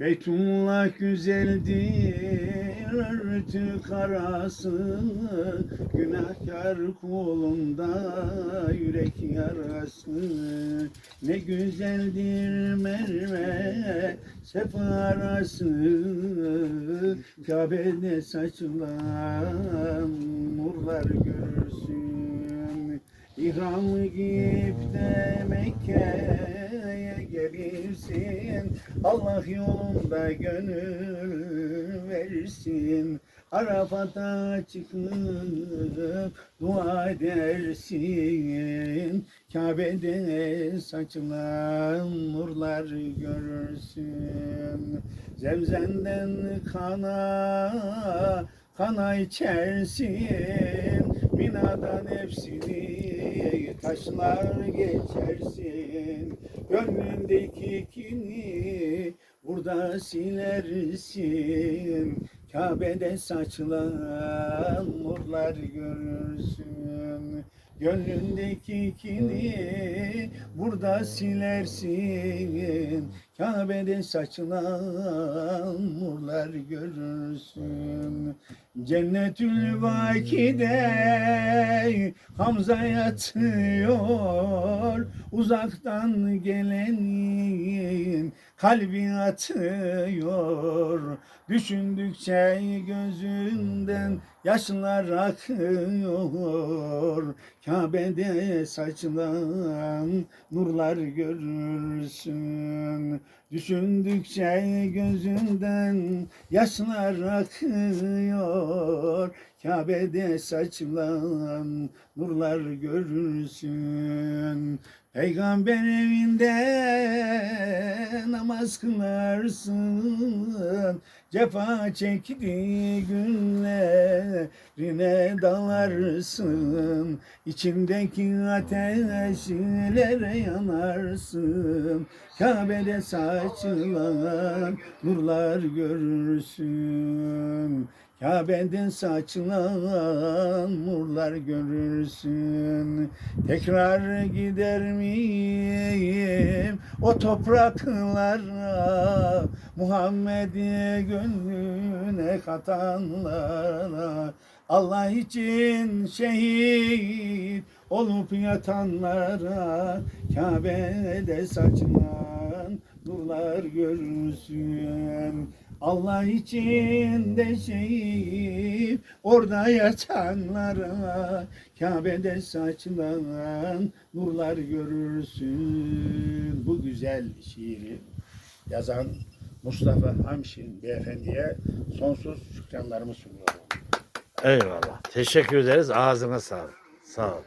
Beytullah güzeldir örtü karası Günahkar kulunda yürek yarası. Ne güzeldir merve sefarası Kabe'de saçılan nurlar görürsün İhramı giyip de Mekke'ye gelirsin Allah yolunda gönül verirsin Arafat'a çıkıp dua edersin. Kabe'de saçılan nurlar görürsün. Zemzemden kana kana içersin. Minadan hepsini taşlar geçersin. Gönlündeki kini burada silersin. Kabe'de saçılan nurlar görürsün Gönlündeki kini burada silersin. Kabe'de saçılan nurlar görürsün. Cennetül Vaki'de Hamza yatıyor. Uzaktan gelenin kalbi atıyor. Düşündükçe gözünden yaşlar akıyor. Kabe'de saçılan nurlar görürsün. Düşündükçe gözünden yaşlar akıyor. Kabe'de saçılan nurlar görürsün. Peygamber evinde namaz kılarsın. Cefa çektiği günlerine dalarsın. İçindeki ateşlere yanarsın. Kabe'de saçılan nurlar görürsün. Kabe'den saçılan nurlar görürsün Tekrar gider miyim? O topraklara Muhammed'i gönlüne katanlara Allah için şehit olup yatanlara Kabe'de saçılan nurlar görürsün Allah için de şehit orada yatanlara Kabe'de saçılan nurlar görürsün. Bu güzel şiiri yazan Mustafa Hamşin beyefendiye sonsuz şükranlarımı sunuyorum. Eyvallah. Teşekkür ederiz. Ağzına sağlık. Sağ ol.